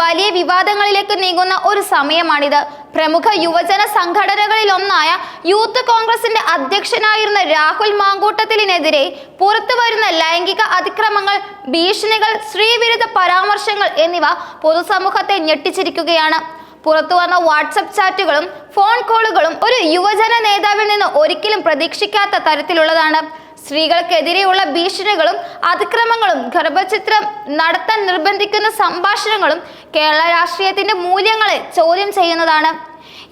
വലിയ വിവാദങ്ങളിലേക്ക് നീങ്ങുന്ന ഒരു സമയമാണിത്. പ്രമുഖ യുവജന സംഘടനകളിൽ ഒന്നായ യൂത്ത് കോൺഗ്രസിന്റെ അധ്യക്ഷനായിരുന്ന രാഹുൽ മാങ്കൂട്ടത്തിലിനെതിരെ പുറത്തു വരുന്ന ലൈംഗിക അതിക്രമങ്ങൾ ഭീഷണികൾ സ്ത്രീവിരുദ്ധ പരാമർശങ്ങൾ എന്നിവ പൊതുസമൂഹത്തെ ഞെട്ടിച്ചിരിക്കുകയാണ്. പുറത്തു വന്ന വാട്സപ്പ് ചാറ്റുകളും ഫോൺ കോളുകളും ഒരു യുവജന നേതാവിൽ നിന്ന് ഒരിക്കലും പ്രതീക്ഷിക്കാത്ത തരത്തിലുള്ളതാണ്. സ്ത്രീകൾക്കെതിരെയുള്ള ഭീഷണികളും അതിക്രമങ്ങളും ഗർഭചിത്രം നടത്താൻ നിർബന്ധിക്കുന്ന സംഭാഷണങ്ങളും കേരള രാഷ്ട്രീയത്തിന്റെ മൂല്യങ്ങളെ ചോദ്യം ചെയ്യുന്നതാണ്.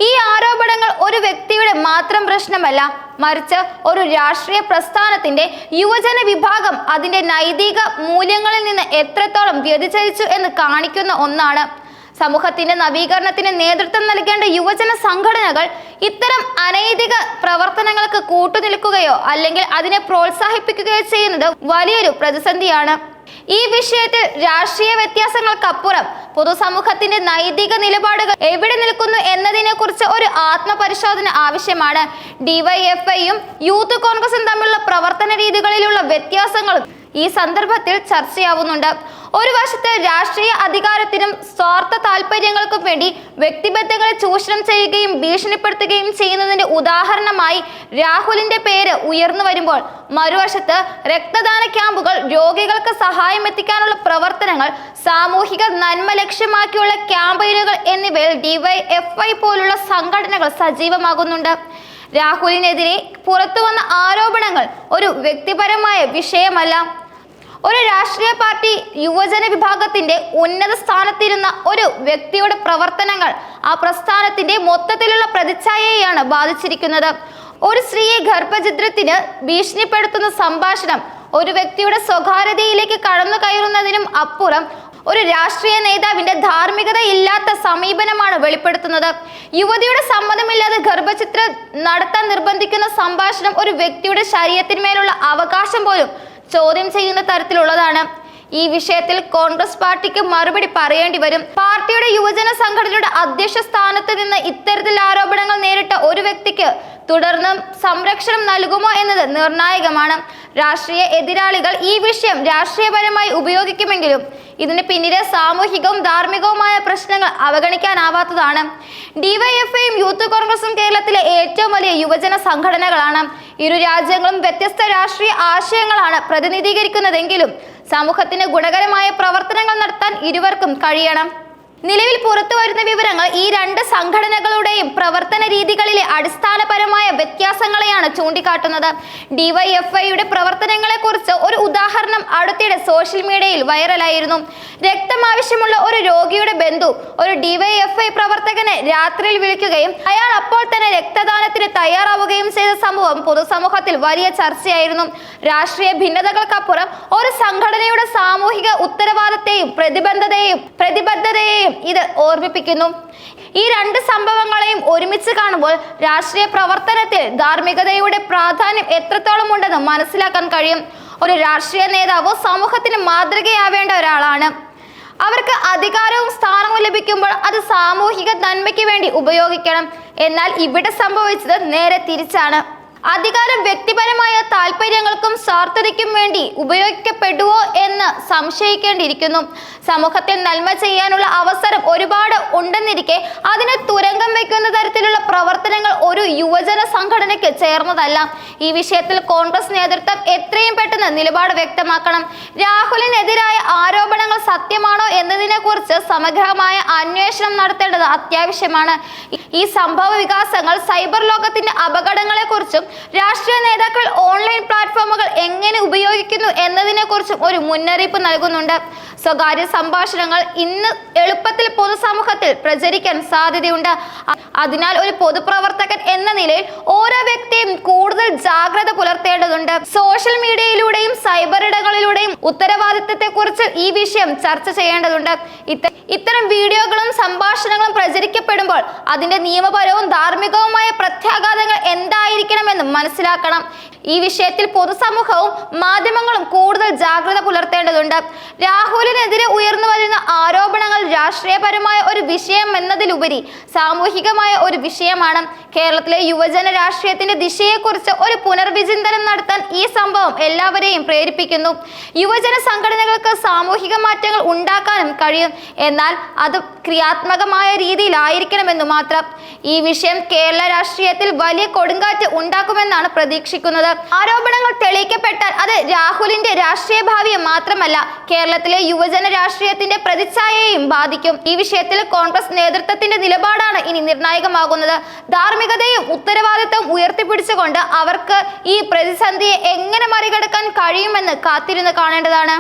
ഈ ആരോപണങ്ങൾ ഒരു വ്യക്തിയുടെ മാത്രം പ്രശ്നമല്ല മറിച്ച് ഒരു രാഷ്ട്രീയ പ്രസ്ഥാനത്തിന്റെ യുവജന വിഭാഗം അതിന്റെ നൈതിക മൂല്യങ്ങളിൽ നിന്ന് എത്രത്തോളം വ്യതിചരിച്ചു എന്ന് കാണിക്കുന്ന ഒന്നാണ്. സമൂഹത്തിന്റെ നവീകരണത്തിന് നേതൃത്വം നൽകേണ്ട യുവജന സംഘടനകൾ ഇത്തരം അനൈതിക പ്രവർത്തനങ്ങൾക്ക് കൂട്ടുനിൽക്കുകയോ അല്ലെങ്കിൽ അതിനെ പ്രോത്സാഹിപ്പിക്കുകയോ ചെയ്യുന്നത് വലിയൊരു പ്രതിസന്ധിയാണ്. ഈ വിഷയത്തിൽ രാഷ്ട്രീയ വ്യത്യാസങ്ങൾക്കപ്പുറം പൊതുസമൂഹത്തിന്റെ നൈതിക നിലപാടുകൾ എവിടെ നിൽക്കുന്നു എന്നതിനെ കുറിച്ച് ഒരു ആത്മപരിശോധന ആവശ്യമാണ്. ഡിവൈഎഫ്ഐയും യൂത്ത് കോൺഗ്രസും തമ്മിലുള്ള പ്രവർത്തന രീതികളിലുള്ള വ്യത്യാസങ്ങളും ഈ സന്ദർഭത്തിൽ ചർച്ചയാവുന്നുണ്ട്. ഒരു വശത്ത് രാഷ്ട്രീയ അധികാരത്തിനും സ്വാർത്ഥ താല്പര്യങ്ങൾക്കും വേണ്ടി വ്യക്തിബന്ധങ്ങളെ ചൂഷണം ചെയ്യുകയും ഭീഷണിപ്പെടുത്തുകയും ചെയ്യുന്നതിന്റെ ഉദാഹരണമായി രാഹുലിന്റെ പേര് ഉയർന്നു വരുമ്പോൾ മറുവശത്ത് രക്തദാന ക്യാമ്പുകൾ രോഗികൾക്ക് സഹായം എത്തിക്കാനുള്ള പ്രവർത്തനങ്ങൾ സാമൂഹിക നന്മ ലക്ഷ്യമാക്കിയുള്ള ക്യാമ്പയിനുകൾ എന്നിവയിൽ ഡിവൈഎഫ്ഐ പോലുള്ള സംഘടനകൾ സജീവമാകുന്നുണ്ട്. രാഹുലിനെതിരെ പുറത്തു വന്ന ആരോപണങ്ങൾ ഒരു വ്യക്തിപരമായ വിഷയമല്ല. ഒരു രാഷ്ട്രീയ പാർട്ടി യുവജന വിഭാഗത്തിന്റെ ഉന്നത സ്ഥാനത്തിരുന്ന ഒരു വ്യക്തിയുടെ പ്രവർത്തനങ്ങൾ ആ പ്രസ്ഥാനത്തിന്റെ മൊത്തത്തിലുള്ള പ്രതിച്ഛായയെയാണ് ബാധിച്ചിരിക്കുന്നത്. ഒരു സ്ത്രീയെ ഗർഭചിത്രത്തിന് ഭീഷണിപ്പെടുത്തുന്ന സംഭാഷണം ഒരു വ്യക്തിയുടെ സ്വകാര്യതയിലേക്ക് കടന്നു കയറുന്നതിനും അപ്പുറം ഒരു രാഷ്ട്രീയ നേതാവിന്റെ ധാർമ്മികത ഇല്ലാത്ത സമീപനമാണ് വെളിപ്പെടുത്തുന്നത്. യുവതിയുടെ സമ്മതമില്ലാതെ ഗർഭചിത്ര നടത്താൻ നിർബന്ധിക്കുന്ന സംഭാഷണം ഒരു വ്യക്തിയുടെ ശരീരത്തിന്മേലുള്ള അവകാശം പോലും ചോദ്യം ചെയ്യുന്ന തരത്തിലുള്ളതാണ്. ഈ വിഷയത്തിൽ കോൺഗ്രസ് പാർട്ടിക്ക് മറുപടി പറയേണ്ടി വരും. പാർട്ടിയുടെ യുവജന സംഘടനയുടെ അധ്യക്ഷ സ്ഥാനത്ത് നിന്ന് ഇത്തരത്തിൽ ആരോപണങ്ങൾ നേരിട്ട ഒരു വ്യക്തിക്ക് തുടർന്നും സംരക്ഷണം നൽകുമോ എന്നത് നിർണായകമാണ്. രാഷ്ട്രീയ എതിരാളികൾ ഈ വിഷയം രാഷ്ട്രീയപരമായി ഉപയോഗിക്കുമെങ്കിലും ഇതിന് പിന്നിലെ സാമൂഹികവും ധാർമ്മികവുമായ പ്രശ്നങ്ങൾ അവഗണിക്കാനാവാത്തതാണ്. ഡിവൈഎഫ്ഐയും യൂത്ത് കോൺഗ്രസും കേരളത്തിലെ ഏറ്റവും വലിയ യുവജന സംഘടനകളാണ്. ഇരു രാജ്യങ്ങളും വ്യത്യസ്ത രാഷ്ട്രീയ ആശയങ്ങളാണ് പ്രതിനിധീകരിക്കുന്നതെങ്കിലും സമൂഹത്തിന് ഗുണകരമായ പ്രവർത്തനങ്ങൾ നടത്താൻ ഇരുവർക്കും കഴിയണം. നിലവിൽ പുറത്തു വരുന്ന വിവരങ്ങൾ ഈ രണ്ട് സംഘടനകളുടെയും പ്രവർത്തന രീതികളിലെ അടിസ്ഥാനപരമായ വ്യത്യാസങ്ങളെയാണ് ചൂണ്ടിക്കാട്ടുന്നത്. ഡിവൈഎഫ്ഐയുടെ പ്രവർത്തനങ്ങളെക്കുറിച്ച് അടുത്തിടെ സോഷ്യൽ മീഡിയയിൽ വൈറലായിരുന്നു. രക്തം ആവശ്യമുള്ള ഒരു രോഗിയുടെ ബന്ധു ഒരു ഡിവൈഎഫ്ഐ പ്രവർത്തകനെ രാത്രിയിൽ വിളിക്കുകയും അയാൾ അപ്പോൾ തന്നെ രക്തദാനത്തിന് തയ്യാറാവുകയും ചെയ്ത സംഭവം പൊതുസമൂഹത്തിൽ വലിയ ചർച്ചയായിരുന്നു. രാഷ്ട്രീയ ഭിന്നതകൾക്കപ്പുറം ഒരു സംഘടനയുടെ സാമൂഹിക ഉത്തരവാദിത്തെയും പ്രതിബദ്ധതയെയും പ്രതിബദ്ധതയെയും ഇത് ഓർമ്മിപ്പിക്കുന്നു. ഈ രണ്ട് സംഭവങ്ങളെയും ഒരുമിച്ച് കാണുമ്പോൾ രാഷ്ട്രീയ പ്രവർത്തനത്തിൽ ധാർമ്മികതയുടെ പ്രാധാന്യം എത്രത്തോളം ഉണ്ടെന്ന് മനസ്സിലാക്കാൻ കഴിയും. ഒരു രാഷ്ട്രീയ നേതാവ് സമൂഹത്തിന് മാതൃകയാവേണ്ട ഒരാളാണ്. അവർക്ക് അധികാരവും സ്ഥാനവും ലഭിക്കുമ്പോൾ അത് സാമൂഹിക നന്മയ്ക്ക് വേണ്ടി ഉപയോഗിക്കണം. എന്നാൽ ഇവിടെ സംഭവിച്ചത് നേരെ തിരിച്ചാണ്. അധികാരം വ്യക്തിപരമായ താല്പര്യങ്ങൾക്കും സ്വാർത്ഥതയ്ക്കും വേണ്ടി ഉപയോഗിക്കപ്പെടുവോ എന്ന് സംശയിക്കേണ്ടിയിരിക്കുന്നു. സമൂഹത്തിൽ നന്മ ചെയ്യാനുള്ള അവസരം ഒരുപാട് ഉണ്ടെന്നിരിക്കെ അതിനെ തുരങ്കം വയ്ക്കുന്ന തരത്തിലുള്ള പ്രവർത്തനങ്ങൾ ഒരു യുവജന സംഘടനയ്ക്ക് ചേർന്നതല്ല. ഈ വിഷയത്തിൽ കോൺഗ്രസ് നേതൃത്വം എത്രയും പെട്ടെന്ന് നിലപാട് വ്യക്തമാക്കണം. രാഹുലിനെതിരായ സത്യമാണോ എന്നതിനെ കുറിച്ച് സമഗ്രമായ അന്വേഷണം നടത്തേണ്ടത് അത്യാവശ്യമാണ്. ഈ സംഭവ വികാസങ്ങൾ സൈബർ ലോകത്തിന്റെ അപകടങ്ങളെ കുറിച്ചും രാഷ്ട്രീയ നേതാക്കൾ ഓൺലൈൻ പ്ലാറ്റ്ഫോമുകൾ എങ്ങനെ ഉപയോഗിക്കുന്നു എന്നതിനെ കുറിച്ചും ഒരു മുന്നറിയിപ്പ് നൽകുന്നുണ്ട്. സ്വകാര്യ സംഭാഷണങ്ങൾ ഇന്ന് എളുപ്പത്തിൽ പൊതുസമൂഹത്തിൽ പ്രചരിക്കാൻ സാധ്യതയുണ്ട്. അതിനാൽ ഒരു പൊതുപ്രവർത്തകൻ എന്ന നിലയിൽ ഓരോ വ്യക്തിയും കൂടുതൽ ജാഗ്രത പുലർത്തേണ്ടതുണ്ട്. സോഷ്യൽ മീഡിയയിലൂടെയും സൈബർ ഇടങ്ങളിലൂടെയും ഉത്തരവാദിത്തത്തെക്കുറിച്ച് ഈ വിഷയം ചർച്ച ചെയ്യേണ്ടതുണ്ട്. ഇത്തരം വീഡിയോകളും സംഭാഷണങ്ങളും പ്രചരിക്കപ്പെടുമ്പോൾ അതിന്റെ നിയമപരവും ധാർമ്മികവുമായ പ്രത്യാഘാതങ്ങൾ എന്തായിരിക്കണം എന്ന് മനസ്സിലാക്കണം. ഈ വിഷയത്തിൽ പൊതുസമൂഹവും മാധ്യമങ്ങളും കൂടുതൽ ജാഗ്രത പുലർത്തേണ്ടതുണ്ട്. രാഹുലിനെതിരെ ഉയർന്നു വരുന്ന ആരോപണങ്ങൾ രാഷ്ട്രീയപരമായ ഒരു വിഷയം എന്നതിലുപരി സാമൂഹികമായ ഒരു വിഷയമാണ്. കേരളത്തിലെ യുവജന രാഷ്ട്രീയത്തിന്റെ ദിശയെക്കുറിച്ച് ഒരു പുനർവിചിന്തനം നടത്താൻ ഈ സംഭവം എല്ലാവരെയും പ്രേരിപ്പിക്കുന്നു. യുവജന സംഘടനകൾക്ക് സാമൂഹിക മാറ്റങ്ങൾ ഉണ്ടാക്കാനും കഴിയും. എന്നാൽ അത് ക്രിയാത്മകമായ രീതിയിലായിരിക്കണമെന്നു മാത്രം. ഈ വിഷയം കേരള രാഷ്ട്രീയത്തിൽ വലിയ കൊടുങ്കാറ്റ് ഉണ്ടാക്കുമെന്നാണ് പ്രതീക്ഷിക്കുന്നത്. ആരോപണങ്ങൾ തെളിയിക്കപ്പെട്ടാൽ അത് രാഹുലിന്റെ രാഷ്ട്രീയ ഭാവിയെ മാത്രമല്ല കേരളത്തിലെ യുവജന രാഷ്ട്രീയത്തിന്റെ പ്രതിച്ഛായയെയും ബാധിക്കും. ഈ വിഷയത്തിൽ കോൺഗ്രസ് നേതൃത്വത്തിന്റെ നിലപാടാണ് ഇനി നിർണായകമാകുന്നത്. ധാർമ്മികതയും ഉത്തരവാദിത്തവും ഉയർത്തിപ്പിടിച്ചുകൊണ്ട് അവർക്ക് ഈ പ്രതിസന്ധിയെ എങ്ങനെ മറികടക്കാൻ കഴിയുമെന്ന് കാത്തിരുന്ന് കാണേണ്ടതാണ്.